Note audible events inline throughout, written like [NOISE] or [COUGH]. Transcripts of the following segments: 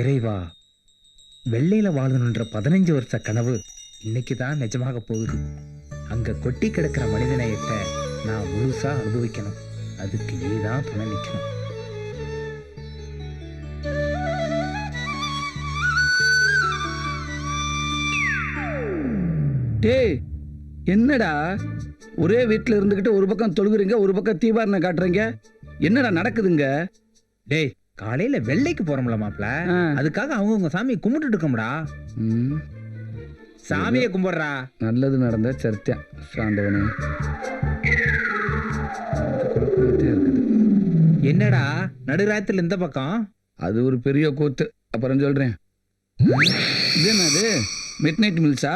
இறைவா வெள்ளையில வாழணுன்ற பதினஞ்சு வருஷ கனவு இன்னைக்கு தான் நிஜமாக போகுது. அங்க கொட்டி கிடக்கிற மனிதநேயத்தை நான் முழுசா அனுபவிக்கணும். அதுக்கு நீ தான் துணை நிற்கணும் டேய் என்னடா? ஒரே வீட்டில் இருந்துக்கிட்டு ஒரு பக்கம் தொழுகுறீங்க ஒரு பக்கம் தீபாரணம் காட்டுறீங்க? என்னடா நடக்குதுங்க? டேய் காலையில வெள்ளைக்கு போறோம்ல மாப்ள. அதுக்காக அவங்கவுங்க சாமியை கும்பிட்டுட்டு இருக்கோம்டா. சாமியை கும்பிடுறா. நல்லது நடந்த சர்த்தியம் சாண்டவனே என்னடா நடுராத்திரில இந்த பக்கம்? அது ஒரு பெரிய கூத்து அப்புறம் சொல்றேன். இது என்னது? மிட் நைட் மில்ஸா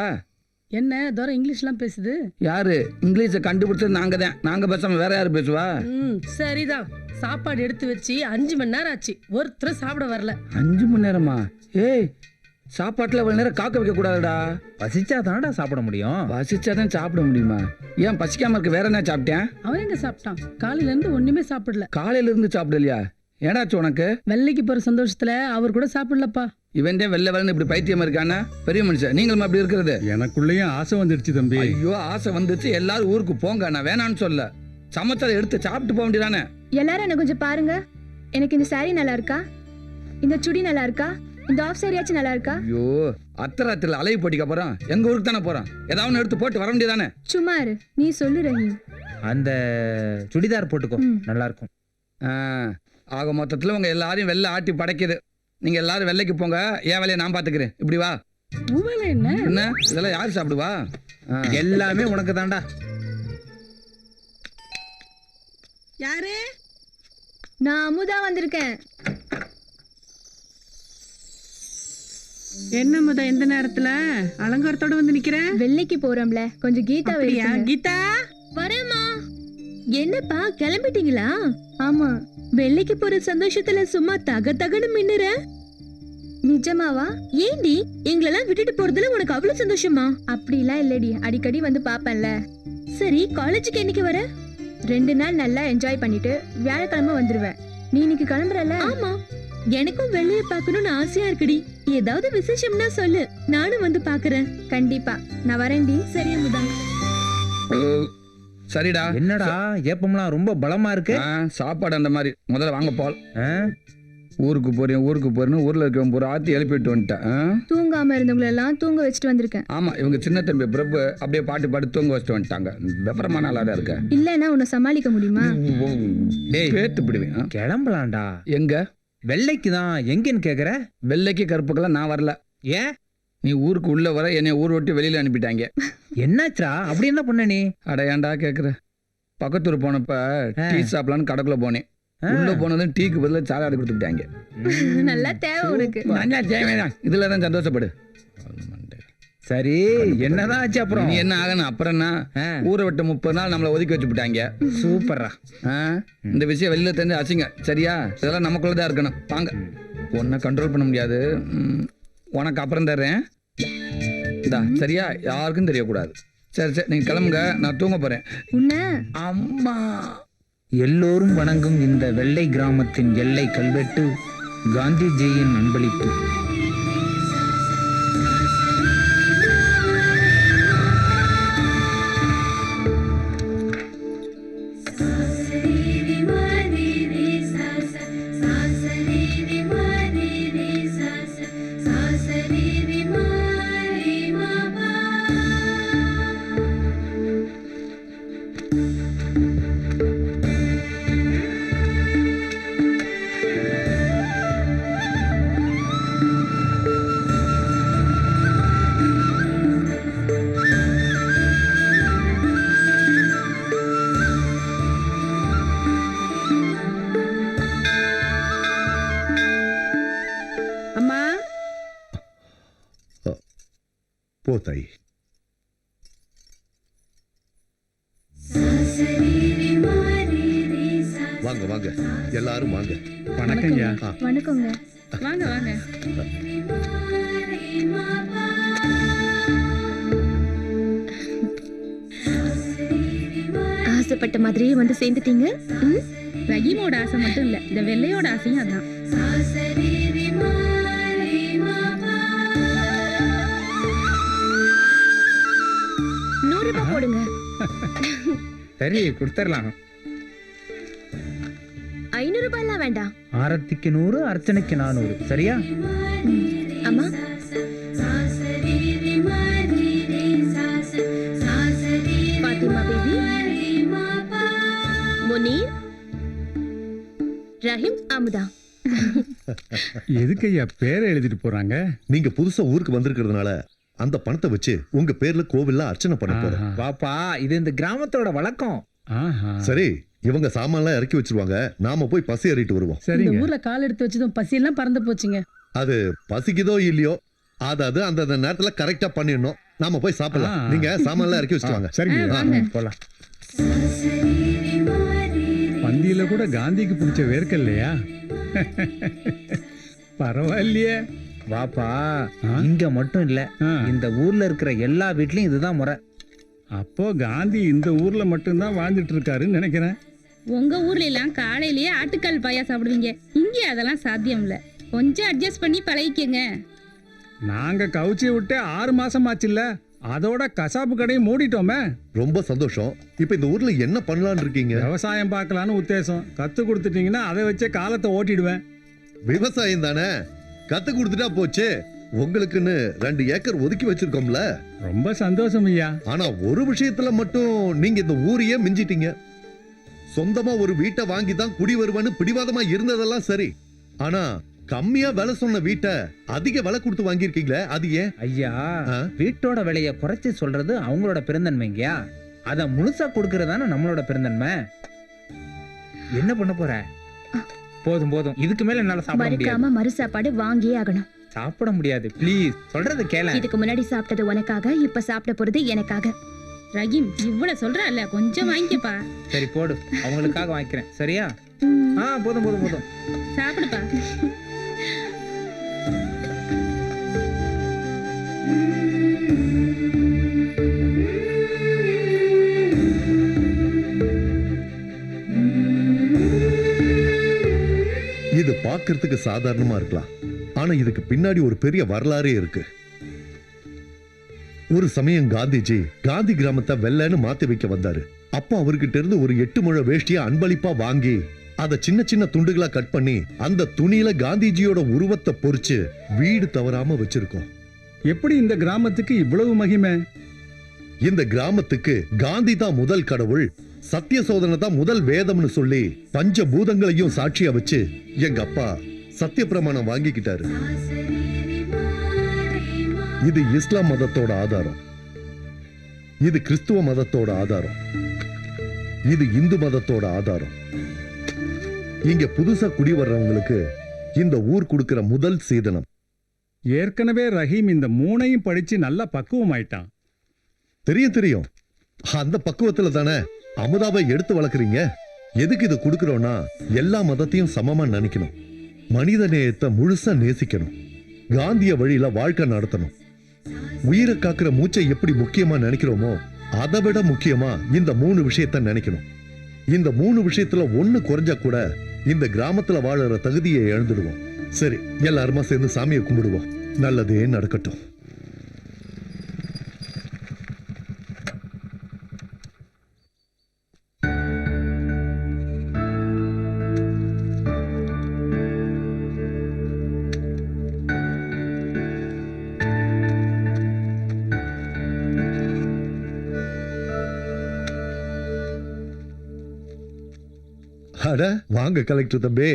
என்ன தூரம் இங்கிலீஷ்லாம் பேசுது? யாரு? இங்கிலீஷை கண்டுபிடிச்சது நாங்க தான் நாங்க பேசாம வேற யாரு பேசுவா? ம் சரிதான். சாப்பாடு எடுத்து வச்சு அஞ்சு மணி நேரம் ஆச்சு. ஒருத்தரும் சாப்பிட வரல. அஞ்சு மணி நேரமா? ஏய் சாப்பாட்டுல அவ்வளவு நேரம் காக்க வைக்க கூடாதுடா. பசிச்சா தானடா சாப்பிட முடியும். பசிச்சாதான் சாப்பிட முடியுமா? ஏன் பசிக்காம இருக்க வேற என்ன சாப்பிட்டேன்? அவன் எங்க சாப்பிட்டான்? காலையில இருந்து ஒண்ணுமே சாப்பிடல. காலையில இருந்து சாப்பிடலையா? ஏடாச்சு உனக்கு? வெள்ளைக்கு போற சந்தோஷத்துல அவர் கூட சாப்பிடலப்பா. இவன் தான் வெள்ளை வெள்ளன்னு இப்படி பைத்தியமா இருக்கானா பெரிய மனுஷன் நீங்களும் அப்படி இருக்கிறது. எனக்குள்ளேயும் ஆசை வந்துடுச்சு தம்பி. ஐயோ ஆசை வந்துச்சு எல்லாரும் ஊருக்கு போங்க நான் வேணான்னு சொல்ல. சமைச்சதை எடுத்து சாப்பிட்டு போக வேண்டியதானே? எல்லாரும் என்ன கொஞ்சம் பாருங்க. எனக்கு இந்த saree நல்லா இருக்கா? இந்த சுடி நல்லா இருக்கா? இந்த ஆஃப் சாரியாச்சும் நல்லா இருக்கா? ஐயோ அத்தராத்திரில அலைவு போட்டிக்கு அப்புறம் எங்க ஊருக்கு தானே போறோம் ஏதாவது எடுத்து போட்டு வர வேண்டியதானே? சும்மா இரு நீ சொல்லு ரஹீம். அந்த சுடிதார் போட்டுக்கோ. நல்லா இருக்கும். ஆக மொத்தத்துல உங்க எல்லாரையும் வெள்ளை ஆட்டி படைக்குது. நீங்க எல்லாரும் வெள்ளைக்கு போங்க. என் வேலையை நான் பாத்துக்கிறேன் இப்படி வா. என்ன? என்ன? இதெல்லாம் யார் சாப்பிடுவா. எல்லாமே உனக்கு தான்டா. யாரு? நான் அமுதா வந்திருக்கேன். என்ன முத எந்த நேரத்துல? அலங்காரத்தோட வந்து நிக்கிற? வெள்ளைக்கு போறோம்ல. கொஞ்சம் கீதா கீதா? வரேம்மா. என்னப்பா கிளம்பிட்டீங்களா? ஆமா. வெள்ளைக்கு போற சந்தோஷத்துல சும்மா தக தகன்னு மின்னுற? நிஜமாவா? ஏண்டி? எங்களெல்லாம் விட்டுட்டு போறதுல உனக்கு அவ்வளவு சந்தோஷமா? அப்படிலாம் இல்லடி. அடிக்கடி வந்து பாப்பேன்ல. சரி காலேஜுக்கு என்னைக்கு வர? ரெண்டு நாள் நல்லா என்ஜாய் பண்ணிட்டு வியாழக்கிழமை வந்துருவேன். நீ இன்னைக்கு கிளம்புறல ஆமா. எனக்கும் வெள்ளைய பார்க்கணும்னு ஆசையா இருக்குடி. ஏதாவது விசேஷம்னா சொல்லு. நானும் வந்து பாக்குறேன். கண்டிப்பா. நான் வரேன்டி. சரி அமுதா. ஓ, சரிடா. என்னடா? ஏப்பம்லாம் ரொம்ப பலமா இருக்கு? ஆ, சாப்பாடு அந்த மாதிரி. முதல்ல வாங்க போல். ஆ? ஊருக்கு போறேன் ஊருக்கு போறேன்னு ஊர்ல இருக்கவன் பூரா ஆத்தி எழுப்பிட்டு வந்துட்டேன். ஆ? தூங்காம இருந்தவங்களை எல்லாம் தூங்க வச்சுட்டு வந்திருக்கேன். ஆமா இவங்க சின்ன தம்பி பிரபு அப்படியே பாட்டு பாட்டு தூங்க வச்சுட்டு வந்துட்டாங்க. விவரமான ஆளா தான் இருக்க. இல்லைன்னா உன்னை சமாளிக்க முடியுமா? டேய் பேத்து பிடிவேன்? கிளம்பலாம்டா. எங்க? வெள்ளைக்கு தான் எங்கன்னு கேக்குற? வெள்ளைக்கு கருப்புக்கெல்லாம் நான் வரல. ஏன்? நீ ஊருக்கு உள்ள வர என்னை ஊர் விட்டு வெளியில அனுப்பிட்டாங்க. என்னாச்சுடா? அப்படி என்ன பண்ண நீ? அட ஏன்டா கேக்குற? பக்கத்தூர் போனப்ப. டீ சாப்பிடலான்னு கடைக்குள்ள போனேன். உள்ள போனதும் டீக்கு பதிலா சாலாடு கொடுத்துட்டாங்க. நல்லா தேவை உனக்கு. நல்லா தேவைதான் இதுல தான் சந்தோஷப்படு. சரி என்னதான் ஆச்சு அப்புறம்? நீ என்ன ஆகணும் அப்புறம் என்ன? ஆ, ஊரை விட்டு முப்பது நாள் நம்மளை ஒதுக்கி வச்சு விட்டாங்க சூப்பர்ரா. ஆ? இந்த விஷயம் வெளியில தெரிஞ்சு அசிங்க சரியா? இதெல்லாம் நமக்குள்ள தான் இருக்கணும். வாங்க. உன்னை கண்ட்ரோல் பண்ண முடியாது. உனக்கு அப்புறம் தர்றேன். இந்தா சரியா? யாருக்கும் தெரியக்கூடாது. சரி சரி நீங்க கிளம்புங்க. நான் தூங்க போறேன். அம்மா! எல்லோரும் வணங்கும் இந்த வெள்ளை கிராமத்தின் எல்லை கல்வெட்டு காந்திஜியின் அன்பளிப்பு. தாய் வாங்க வாங்க. எல்லாரும் வாங்க. வணக்கம்யா. வணக்கங்க வாங்க வாங்க. ஆசைப்பட்ட மாதிரியே வந்து சேர்ந்துட்டீங்க? ம்? ரஹீமோட ஆசை மட்டும் இல்ல இந்த வெள்ளையோட ஆசையும் அதான். சரி கொடுத்துடலாம் ஐநூறு ரூபாய்லாம் வேண்டாம். ஆரத்திக்கு நூறு அர்ச்சனைக்கு நானூறு. சரியா? அம்மா? பாத்திமா பேபி. முனீர். ரஹீம் அமுதா. எதுக்கு ஐயா பேரை எழுதிட்டு போறாங்க? நீங்க புதுசா ஊருக்கு வந்திருக்கிறதுனால அந்த பணத்தை வச்சு உங்க பேர்ல கோவில்ல அர்ச்சனை பண்ண போறோம் ஆஹா. வாப்பா இது இந்த கிராமத்தோட வழக்கம். ஆஹா. சரி இவங்க சாமான்லாம் இறக்கி வச்சிருவாங்க. நாம போய் பசி ஏறிட்டு வருவோம். இந்த சரிங்க ஊர்ல கால் எடுத்து வச்சதும் பசியெல்லாம் பறந்து போச்சுங்க. அது பசிக்குதோ இல்லையோ அதாவது அந்த அந்த நேரத்துல கரெக்டா பண்ணிடணும். நாம போய் சாப்பிடலாம். ஆ. நீங்க சாமான்லாம் இறக்கி வச்சுட்டு வாங்க. சரிங்க. போலாம். பந்தியில கூட காந்திக்கு பிடிச்ச வேர்க்க இல்லையா [LAUGHS] பரவாயில்லையே. வாப்பா? இங்க மட்டும் இல்ல ஆ. இந்த ஊர்ல இருக்கிற எல்லா வீட்லயும் இதுதான் முறை. அப்போ காந்தி இந்த ஊர்ல மட்டும்தான் வாழ்ந்துட்டு இருக்காருன்னு நினைக்கிறேன். உங்க ஊர்ல எல்லாம் காலையிலேயே ஆட்டுக்கால் பாயா சாப்பிடுவீங்க. இங்கே அதெல்லாம் சாத்தியம் இல்ல. கொஞ்சம் அட்ஜஸ்ட் பண்ணி பழகிக்கங்க. நாங்க கவுச்சி விட்டு ஆறு மாசம் ஆச்சுல்ல அதோட கசாப்பு கடையை மூடிட்டோமே. ரொம்ப சந்தோஷம். இப்ப இந்த ஊர்ல என்ன பண்ணலாம்னு இருக்கீங்க? விவசாயம் பார்க்கலான்னு உத்தேசம். கத்து கொடுத்துட்டீங்கன்னா அதை வச்சே காலத்தை ஓட்டிடுவேன். விவசாயம் தானே? கத்து கொடுத்துட்டா போச்சு. உங்களுக்குன்னு ரெண்டு ஏக்கர் ஒதுக்கி வச்சிருக்கோம்ல. ரொம்ப சந்தோஷம் ஐயா. ஆனா ஒரு விஷயத்துல மட்டும் நீங்க இந்த ஊரையே மிஞ்சிட்டீங்க. சொந்தமா ஒரு வீட்டை வாங்கி தான் குடி வருவேன்னு பிடிவாதமா இருந்ததெல்லாம் சரி. ஆனா கம்மியா விலை சொன்ன வீட்டை அதிக விலை கொடுத்து வாங்கியிருக்கீங்களே அது ஏன்? ஐயா? வீட்டோட விலைய குறைச்சு சொல்றது அவங்களோட பெருந்தன்மைங்கயா அத முழுசா கொடுக்கறது தானே நம்மளோட பெருந்தன்மை. என்ன பண்ண போற? போதும் போதும். இதுக்கு மேல என்னால சாப்பிட முடியாது. மறு சாப்பாடு வாங்கியே ஆகணும். சாப்பிட முடியாது. ப்ளீஸ் சொல்றது கேள. இதுக்கு முன்னாடி சாப்பிட்டது உனக்காக இப்ப சாப்பிட போறது எனக்காக. ரஹீம் இவ்வளவு சொல்றல்ல கொஞ்சம் வாங்கிக்கப்பா. சரி போடு. அவங்களுக்காக வாங்கிக்கிறேன். சரியா. ஆ போதும் போதும் போதும். சாப்பிடுப்பா. பார்க்கிறதுக்கு சாதாரணமா இருக்கலாம். ஆனா இதுக்கு பின்னாடி ஒரு பெரிய வரலாறே இருக்கு. ஒரு சமயம் காந்திஜி காந்தி கிராமத்தை வெள்ளைன்னு மாத்தி வைக்க வந்தாரு. அப்போ அவர்கிட்ட இருந்து ஒரு எட்டு முழ வேஷ்டிய அன்பளிப்பா வாங்கி அத சின்ன சின்ன துண்டுகளா கட் பண்ணி அந்த துணியில காந்திஜியோட உருவத்தை பொறிச்சு வீடு தவறாம வச்சிருக்கோம். எப்படி இந்த கிராமத்துக்கு இவ்வளவு மகிமை? இந்த கிராமத்துக்கு காந்தி தான் முதல் கடவுள் சத்திய சோதனை தான் முதல் வேதம்னு சொல்லி பஞ்ச பூதங்களையும் சாட்சியா வச்சு எங்க அப்பா சத்திய பிரமாணம் வாங்கிக்கிட்டாரு. இது இஸ்லாம் மதத்தோட ஆதாரம். இது கிறிஸ்துவ மதத்தோட ஆதாரம். இது இந்து மதத்தோட ஆதாரம். இங்க புதுசா குடி வர்றவங்களுக்கு இந்த ஊர் கொடுக்கிற முதல் சீதனம். ஏற்கனவே ரஹீம் இந்த மூணையும் படிச்சு நல்லா பக்குவமாயிட்டான். தெரியும் தெரியும். அந்த பக்குவத்துல தானே அமுதாவை எடுத்து வளர்க்குறீங்க? எதுக்கு இதை கொடுக்குறோம்னா எல்லா மதத்தையும் சமமாக நினைக்கணும். மனித நேயத்தை முழுசா நேசிக்கணும். காந்திய வழியில வாழ்க்கை நடத்தணும். உயிரை காக்கிற மூச்சை எப்படி முக்கியமா நினைக்கிறோமோ அதை விட முக்கியமா இந்த மூணு விஷயத்த நினைக்கணும். இந்த மூணு விஷயத்துல ஒண்ணு குறைஞ்சா கூட இந்த கிராமத்துல வாழற தகுதியை இழந்துடுவோம். சரி எல்லாருமா சேர்ந்து சாமியை கும்பிடுவோம். நல்லதே நடக்கட்டும். அட வாங்க கலெக்டர் தம்பி.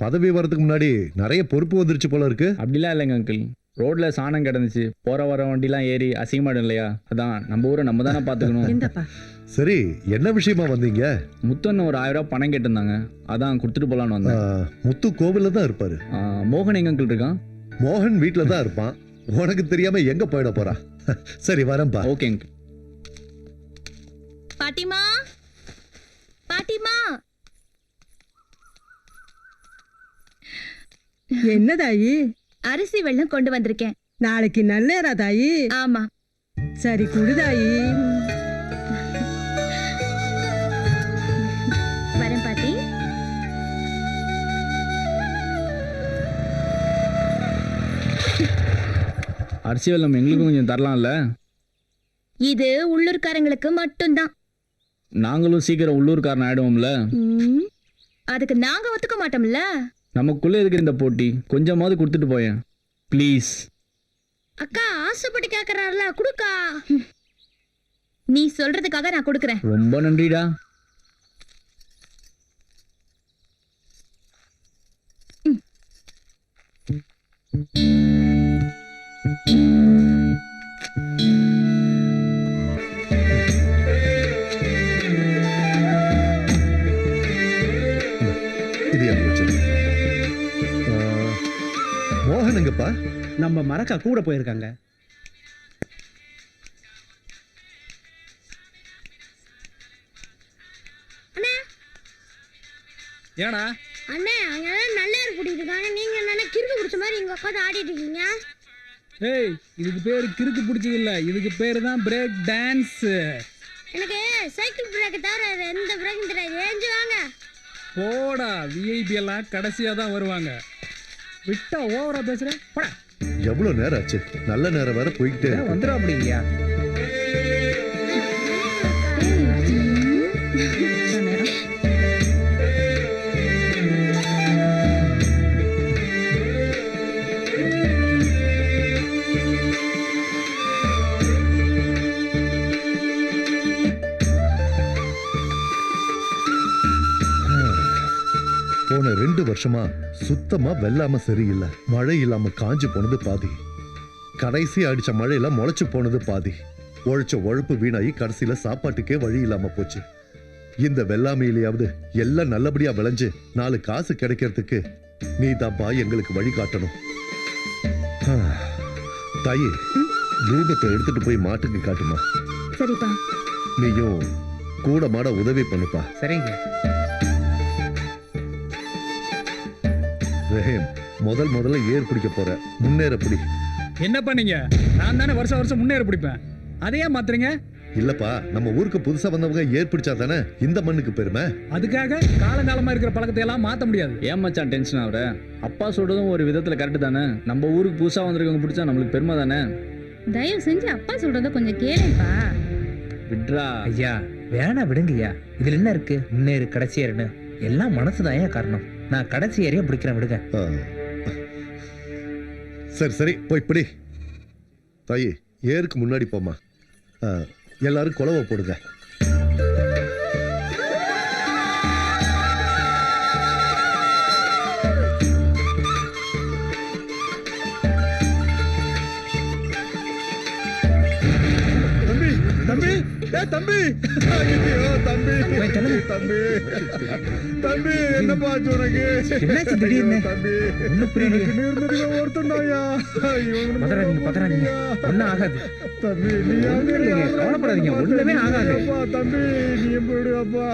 பதவி வர்றதுக்கு முன்னாடி நிறைய பொறுப்பு வந்துருச்சு போல இருக்கு. அப்படிலாம் இல்லைங்க அங்கிள் ரோட்ல சாணம் கிடந்துச்சு. போற வர வண்டிலாம் ஏறி அசிங்கமாடும் இல்லையா அதான் நம்ம ஊரை நம்ம தானே பார்த்துக்கணும். [LAUGHS] சரி என்ன விஷயமா வந்தீங்க? முத்தன்னு ஒரு ஆயிரம் ரூபாய் பணம் கேட்டிருந்தாங்க. அதான் கொடுத்துட்டு போலான்னு வந்தேன். முத்து கோவில்ல தான் இருப்பாரு. மோகன் எங்க அங்கிள் இருக்கான்? மோகன் வீட்ல தான் இருப்பான். உனக்கு தெரியாம எங்க போயிட போறா? [LAUGHS] சரி வரேன்பா ஓகே அங்கிள் பாட்டிமா பாட்டிமா என்ன தாயி அரிசி வெள்ளம் கொண்டு வந்திருக்கேன். நாளைக்கு நல்லேரா தாயி? ஆமா. சரி குடு தாயி வரேன் பாட்டி. அரிசி வெள்ளம் எங்களுக்கும் கொஞ்சம் தரலாம்ல? இது உள்ளூர்காரங்களுக்கு மட்டும்தான். நாங்களும் சீக்கிரம் உள்ளூர்காரன் ஆயிடுவோம்ல? ம், அதுக்கு நாங்க ஒத்துக்க மாட்டோம்ல? நமக்குள்ள எதுக்கு இந்த போட்டி கொஞ்சமாவது கொடுத்துட்டு போயேன். ப்ளீஸ் அக்கா ஆசைப்பட்டு கேக்குறாருல குடுக்கா. நீ சொல்றதுக்காக நான் கொடுக்கறேன். ரொம்ப நன்றிடா. இது மோகனுங்கப்பா நம்ம மரக்கா கூட போயிருக்காங்க. ஏடா அண்ணே அங்க நல்லா கூட்டிட்டு இருக்காங்க நீங்க என்ன கிறுக்கு பிடிச்ச மாதிரி இங்க உட்காந்து ஆடிட்டு இருக்கீங்க. ஏய் இதுக்கு பேர் கிறுக்கு பிடிச்சது இல்ல. இதுக்கு பேர் தான் பிரேக் டான்ஸ் எனக்கு சைக்கிள் பிரேக் தவிர எந்த பிரேக்கும் தெரியாது. ஏஞ்சு வாங்க. போடா விஐபி எல்லாம் கடைசியா தான் வருவாங்க. விட்டா ஓவரா பேசுற போடா. எவ்வளவு நேரம் ஆச்சு? நல்ல நேரம் வேற போய்கிட்டே இருக்கு. வந்துடும் போன ரெண்டு வருஷமா சுத்தமா வெள்ளாம சரியில்லை. மழை இல்லாம காஞ்சு போனது பாதி. கடைசி அடிச்ச மழையில முளைச்சு போனது பாதி. உழைச்ச உழைப்பு வீணாகி கடைசியில சாப்பாட்டுக்கே வழி இல்லாம போச்சு. இந்த வெள்ளாமையிலேயாவது எல்லாம் நல்லபடியா விளைஞ்சு நாலு காசு கிடைக்கிறதுக்கு நீ தான்ப்பா எங்களுக்கு வழி காட்டணும். தாயி தூபத்தை எடுத்துட்டு போய் மாட்டுக்கு காட்டுமா? சரிப்பா. நீயும் கூட மாட உதவி பண்ணுப்பா. சரிங்க. ரஹீம் முதல் முதல்ல ஏர் பிடிக்க போற முன்னேற பிடி. என்ன பண்ணீங்க நான் தானே வருஷம் வருஷம் முன்னேற பிடிப்பேன். அதையே மாத்துறீங்க? இல்லப்பா நம்ம ஊருக்கு புதுசா வந்தவங்க ஏர் பிடிச்சா தானே இந்த மண்ணுக்கு பெருமை? அதுக்காக காலங்காலமா இருக்கிற பழக்கத்தை எல்லாம் மாத்த முடியாது. ஏன் மச்சான் டென்ஷன் ஆகுற? அப்பா சொல்றதும் ஒரு விதத்துல கரெக்ட் தானே. நம்ம ஊருக்கு புதுசா வந்திருக்கவங்க பிடிச்சா நம்மளுக்கு பெருமை தானே? தயவு செஞ்சு அப்பா சொல்றத கொஞ்சம் கேளுப்பா. விட்ரா ஐயா வேணா விடுங்கய்யா. இதுல என்ன இருக்கு? முன்னேறு கடைசி ஏறுன்னு. எல்லாம் மனசுதான் ஏன் காரணம். நான் கடைசி ஏரியா பிடிக்கிறேன் விடுங்க. சரி சரி போய் பிடி. தாயி ஏருக்கு முன்னாடி போமா ஆ, எல்லாரும் குலவை போடுங்க. தம்பி தம்பி. ஐயோ தம்பி. தம்பி. தம்பி என்னப்பா உனக்கு? தம்பி. இவனுக்கு பதறாதீங்க பதறாதீங்க. ஒன்றும் ஆகாது. தம்பி நீ கவலைப்படாதீங்க, ஒண்ணுமே ஆகாது. தம்பி. நீ போயிடு அப்பா.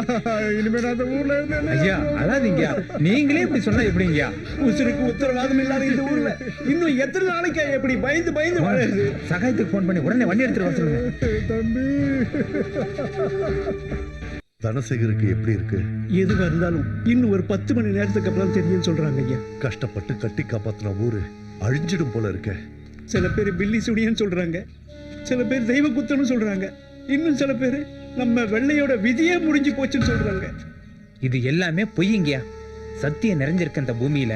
இனிமே நான் அந்த ஊர்ல இருந்து ஐயா அழாதீங்க. நீங்களே இப்படி சொன்னா எப்படிங்கய்யா உசுருக்கு உத்தரவாதம் இல்லாத இந்த ஊர்ல. இன்னும் எத்தனை நாளைக்கு எப்படி பயந்து பயந்து சகாயத்துக்கு ஃபோன் பண்ணி உடனே வண்டி எடுத்துட்டு வர சொல்லுங்க. தம்பி. தனசேகருக்கு எப்படி இருக்கு? எதுவா இருந்தாலும் இன்னும் ஒரு பத்து மணி நேரத்துக்கு அப்புறம் தெரியும்னு சொல்றாங்க ஐயா. கஷ்டப்பட்டு கட்டி காப்பாத்தின ஊரு அழிஞ்சிடும் போல இருக்க. சில பேர் பில்லி சுடியன்னு சொல்றாங்க. சில பேர் தெய்வ குத்தம்னு சொல்றாங்க. இன்னும் சில பேர் நம்ம வெள்ளையோட விதியே முடிஞ்சு போச்சுன்னு சொல்றாங்க. இது எல்லாமே பொய்யுங்கய்யா சத்தியம் நிறைஞ்சிருக்க இந்த பூமியில.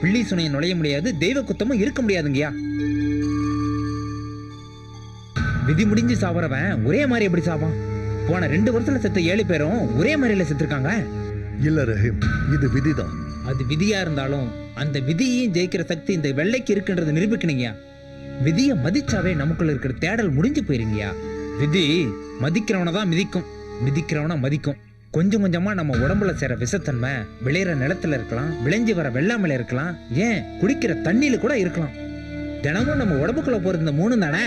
பிள்ளி சுனையை நுழைய முடியாது தெய்வ குத்தமும் இருக்க முடியாதுங்கய்யா. விதி முடிஞ்சு சாவறவன் ஒரே மாதிரி எப்படி சாவான்? போன ரெண்டு வருஷத்துல செத்த ஏழு பேரும் ஒரே மாதிரில செத்துருக்காங்க. இல்ல ரஹீம் இது விதிதான். அது விதியா இருந்தாலும் அந்த விதியையும் ஜெயிக்கிற சக்தி இந்த வெள்ளைக்கு இருக்குன்றதை நிரூபிக்கணுங்கய்யா. விதியை மதிச்சாவே நமக்குள்ள இருக்கிற தேடல் முடிஞ்சு போயிருங்கய்யா. விதி மதிக்கிறவனை தான் மிதிக்கும். மிதிக்கிறவனை மதிக்கும். கொஞ்சம் கொஞ்சமா நம்ம உடம்புல சேர விஷத்தன்மை விளையிற நிலத்துல இருக்கலாம் விளைஞ்சு வர வெள்ளாமையில இருக்கலாம் ஏன் குடிக்கிற தண்ணியில கூட இருக்கலாம். தினமும் நம்ம உடம்புக்குள்ள போறது இந்த மூணு தானே?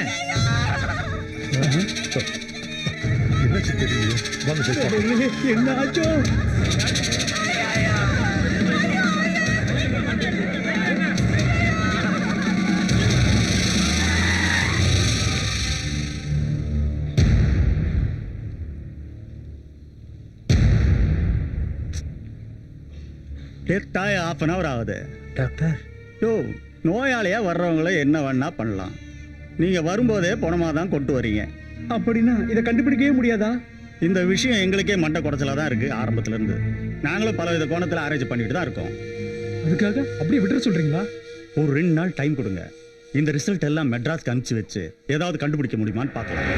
என்னாச்சு தெரியல வாங்க போய் ஆஃப் அன் ஹவர் ஆகுது. டாக்டர். யோ நோயாளியா வர்றவங்கள என்ன வேணா பண்ணலாம். நீங்க வரும்போதே பணமாக தான் கொண்டு வரீங்க. அப்படின்னா இதை கண்டுபிடிக்கவே முடியாதா? இந்த விஷயம் எங்களுக்கே மண்டை குடைச்சலாக தான் இருக்குது ஆரம்பத்துலேருந்து. நாங்களும் பல வித கோணத்தில் ஆராய்ச்சி பண்ணிட்டு தான் இருக்கோம். அதுக்காக அப்படியே விட்டுற சொல்றீங்களா? ஒரு ரெண்டு நாள் டைம் கொடுங்க. இந்த ரிசல்ட் எல்லாம் மெட்ராஸ்க்கு அனுப்பிச்சு வச்சு ஏதாவது கண்டுபிடிக்க முடியுமான்னு பார்க்கலாம்.